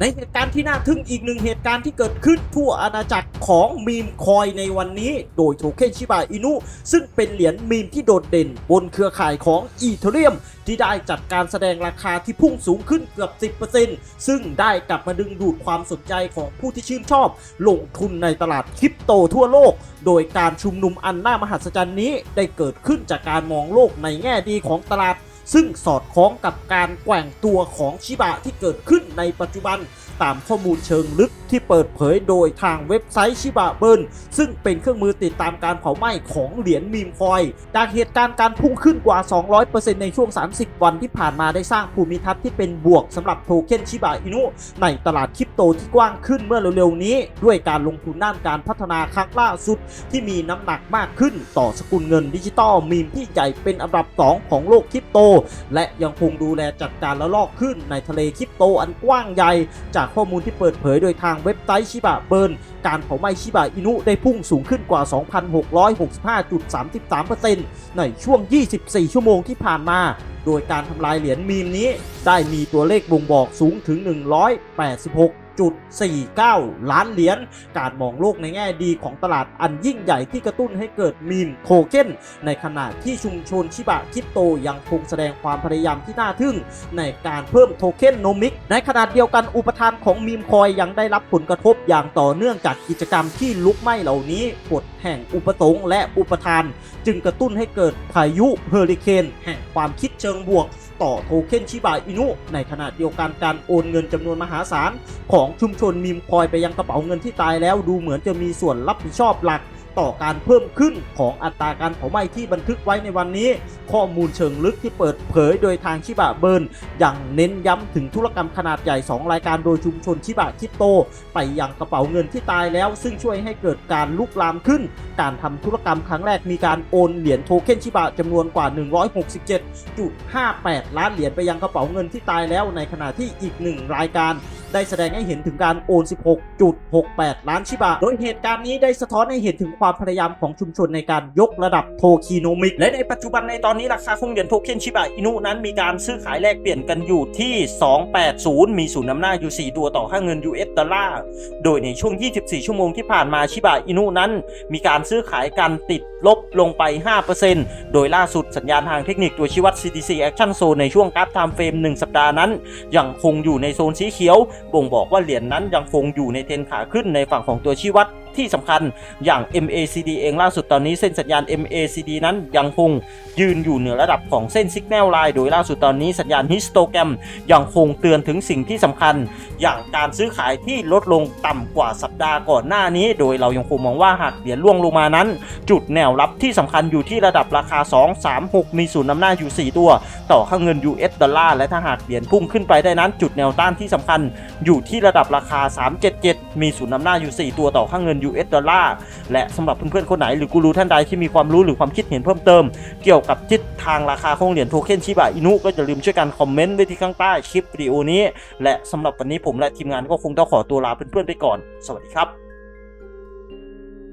ในเหตุการณ์ที่น่าทึ่งอีกหนึ่งเหตุการณ์ที่เกิดขึ้นทั่วอาณาจักรของมีมคอยในวันนี้ โดยโทเค็นชิบะอินุ ซึ่งเป็นเหรียญมีมที่โดดเด่นบนเครือข่ายของอีเทเรียม ที่ได้จัดการแสดงราคาที่พุ่งสูงขึ้นเกือบ 10%ซึ่งได้กลับมาดึงดูดความสนใจของผู้ที่ชื่นชอบ ลงทุนในตลาดคริปโตทั่วโลก โดยการชุมนุมอันน่ามหัศจรรย์นี้ได้เกิดขึ้นจากการมองโลกในแง่ดีของตลาด ซึ่งสอดคล้องกับการแกว่งตัวของชิบะที่เกิดขึ้นในปัจจุบันตามข้อมูลเชิงลึกที่เปิดเผยโดยทางเว็บไซต์ชิบะเบิร์นซึ่งเป็นเครื่องมือติดตามการเผาไหม้ของเหรียญมีมคอย จากเหตุการณ์การพุ่งขึ้นกว่า 200%ในช่วง 30 วันที่ผ่านมาได้สร้างภูมิทัศน์ที่เป็นบวกสำหรับโทเค็นชิบะอินุในตลาดคริปโตที่กว้างขึ้นเมื่อเร็วๆนี้ ด้วยการลงทุนด้านการพัฒนาครั้งล่าสุด ที่มีน้ำหนักมากขึ้นต่อสกุลเงินดิจิตอลมีมที่ใหญ่เป็นอันดับ 2 ของโลกคริปโต และยังคงดูแลจัดการละลอกขึ้นในทะเลคริปโตอันกว้างใหญ่ จากข้อมูลที่เปิดเผยโดยทางเว็บไซต์ชิบะเบิร์น การเผาไหม้ชิบะอินุได้พุ่งสูงขึ้นกว่า 2,665.33%ในช่วง 24 ชั่วโมงที่ผ่านมา โดยการทำลายเหรียญมีมนี้ ได้มีตัวเลขบ่งบอกสูงถึง 186 1.49 ล้านเหรียญ การมองโลกในแง่ดีของตลาดอันยิ่งใหญ่ที่กระตุ้นให้เกิดมีมโทเค็นในขณะที่ชุมชนชิบะคริปโตยังคงแสดงความพยายามที่น่าทึ่ง ในการเพิ่มโทเค็นโนมิก ในขณะเดียวกันอุปทานของมีมคอยยังได้รับผลกระทบอย่างต่อเนื่องจากกิจกรรมที่ลุกไหม้เหล่านี้กฎแห่งอุปสงค์และอุปทาน จึงกระตุ้นให้เกิดพายุเฮอริเคนแห่งความคิดเชิงบวก ต่อโทเค็นชิบาอินุ ในขณะเดียวกันการโอนเงินจำนวนมหาศาล ของชุมชนมีมคอยไปยังกระเป๋าเงินที่ตายแล้วดูเหมือนจะมีส่วนรับผิดชอบหลัก ต่อการเพิ่มขึ้นของอัตราการเผาไหม้ที่บันทึกไว้ในวันนี้ ข้อมูลเชิงลึกที่เปิดเผยโดยทางชิบะเบิร์นยังเน้นย้ำถึงธุรกรรมขนาดใหญ่ 2 รายการโดยชุมชนชิบะคิปโต ไปยังกระเป๋าเงินที่ตายแล้ว ซึ่งช่วยให้เกิดการลุกลามขึ้น การทำธุรกรรมครั้งแรกมีการโอนเหรียญโทเค็นชิบะจำนวนกว่า 167.58 ล้านเหรียญไปยังกระเป๋าเงินที่ตายแล้วในขณะที่อีกหนึ่งรายการ ได้แสดงให้เห็นถึงการโอน 16.68 ล้านชิบะ โดยเหตุการณ์นี้ได้สะท้อนให้เห็นถึงความพยายามของชุมชนในการยกระดับโทคีโนมิก และในปัจจุบันในตอนนี้ราคาของเหรียญโทเค็นชิบะอินุนั้นมีการซื้อขายแลกเปลี่ยนกันอยู่ที่ 280 มีศูนย์นำหน้าอยู่ 4 ตัวต่อค่าเงิน US ดอลลาร์ โดยในช่วง 24 ชั่วโมงที่ผ่านมาชิบะอินุนั้น มีการซื้อขายกันติดลบลงไป 5%โดยล่าสุดสัญญาณทางเทคนิคตัวชี้วัด CTC Action Zone ในช่วงกราฟไทม์เฟรม1สัปดาห์นั้น ยังคงอยู่ในโซนสีเขียวบ่งบอกว่าเหรียญนั้นยังคงอยู่ในเทรนขาขึ้นในฝั่งของตัวชี้วัด ที่สำคัญอย่าง MACD เองล่าสุดตอนนี้เส้นสัญญาณ MACD นั้นยังคงยืนอยู่เหนือระดับของเส้น Signal Line โดยล่าสุดตอนนี้สัญญาณ Histogram ยังคงเตือนถึงสิ่งที่สำคัญ อย่างการซื้อขายที่ลดลงต่ำกว่าสัปดาห์ก่อนหน้านี้ โดยเรายังคงมองว่าหากเหรียญล่วงลงมานั้น จุดแนวรับที่สำคัญอยู่ที่ระดับราคา 236 มีศูนย์นำหน้าอยู่ 4 ตัว ต่อค่าเงิน US ดอลลาร์และถ้าหากเหรียญพุ่งขึ้นไปได้นั้น จุดแนวต้านที่สำคัญอยู่ที่ระดับราคา 377 มีศูนย์นำหน้าอยู่ 4 ตัวต่อค่าเงิน US ดอลลาร์และสำหรับเพื่อนๆคนไหนหรือกูรูท่านใดที่มีความรู้หรือความคิดเห็นเพิ่มเติม เกี่ยวกับทิศทางราคาของเหรียญโทเค็นชิบะอินุก็อย่าลืมช่วยกันคอมเมนต์ไว้ที่ข้างใต้คลิปวิดีโอนี้ และสำหรับวันนี้ผมและทีมงานก็คงต้องขอตัวลาเพื่อนๆไปก่อน สวัสดีครับ